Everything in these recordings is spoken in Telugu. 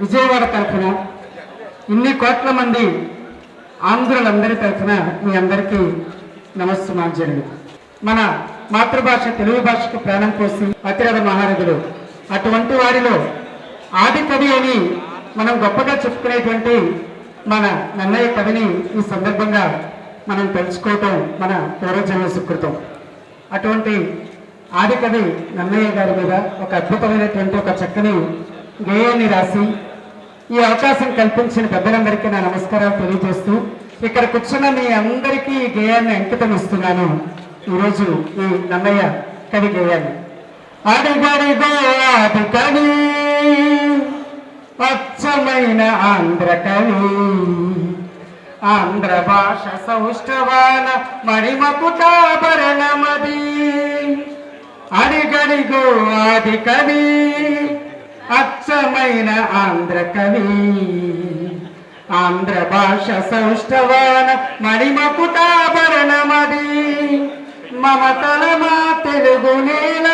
విజయవాడ తరఫున ఇన్ని కోట్ల మంది ఆంధ్రులందరి తరఫున మీ అందరికీ నమస్సుమాంజలి మన మాతృభాష తెలుగు భాషకు ప్రాణం పోసి అతిరథ మహారథులు. అటువంటి వారిలో ఆది కవి అని మనం గొప్పగా చెప్పుకునేటువంటి మన నన్నయ్య కవిని ఈ సందర్భంగా మనం తెలుసుకోవటం మన పూర్వజన్మ సుకృతం. అటువంటి ఆది కవి నన్నయ్య గారి మీద ఒక అద్భుతమైనటువంటి ఒక చక్కని గేయాన్ని రాసి ఈ అవకాశం కల్పించిన పెద్దలందరికీ నా నమస్కారాలు తెలియజేస్తూ ఇక్కడ కూర్చున్న మీ అందరికీ ఈ గేయాన్ని అంకితం ఇస్తున్నాను. ఈరోజు ఈ నన్నయ్య కవి గేయాన్ని. అడిగడిగో ఆది కవి అచ్చమైన ఆంధ్ర కవి ఆంధ్ర భాష సౌష్ఠవాన మణిమకుటాభరణమది అడిగడిగో ఆది కవి అచ్చమైన ఆంధ్ర కవి. ఆంధ్ర భాష సౌష్ఠవాన మణిమకుటాభరణమది మమతల మా తెలుగు నేల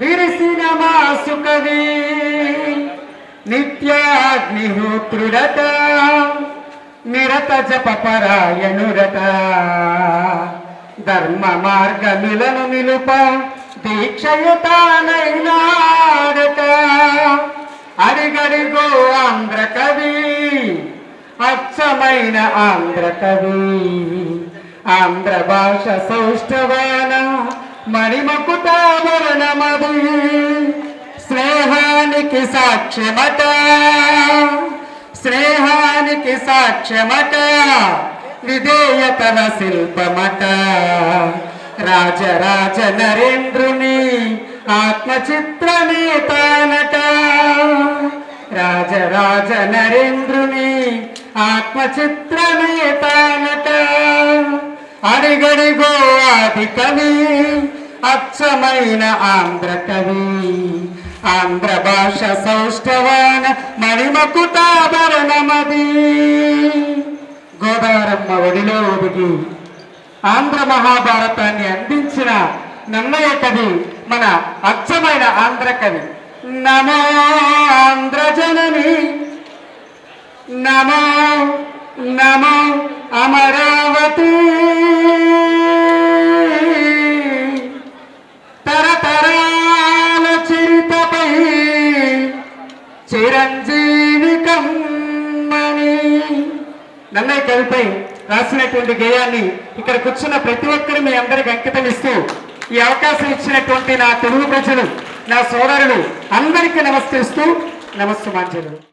విరిసిన మా సుకవి. నిత్యాగ్నిహోత్రుడట నిరత జప ధర్మ మార్గములను నిలుప దీక్షయుతానైనాడట అడిగడిగో ఆంధ్ర కవి అచ్చమైన ఆంధ్ర కవి ఆంధ్ర భాష సౌష్ఠవాన మణిమకుటాభరణమది స్నేహానికి సాక్ష్యమట స్నేహానికి సాక్ష్యమట విధేయతన శిల్పమట. రాజరాజ నరేంద్రుని ఆత్మచిత్రమే తానట రాజరాజ నరేంద్రుని ఆత్మచిత్రమే తానట అడిగడిగో ఆది కవి అచ్చమైన ఆంధ్ర కవి. ఆంధ్ర భాష సౌష్ఠవాన మణిమకుతాభరణమది గోదావరమ్మ ఒడిలో ఒదిగి ఆంధ్ర మహాభారతాన్ని అందించిన నన్నయ్య కవి మన అచ్చమైన ఆంధ్ర కవి. నమో ఆంధ్ర జనని. నమో నమో అమరావతి. తరతరాల చరితపై చిరంజీవి కమ్మని. నన్నయ్య కవిపై రాసినటువంటి గేయాన్ని ఇక్కడ కూర్చున్న ప్రతి ఒక్కరు మీ అందరికి అంకితం ఇస్తూ ఈ అవకాశం ఇచ్చినటువంటి నా తెలుగు ప్రజలు నా సోదరులు అందరికీ నమస్కరిస్తూ నమస్సుమాంజలు.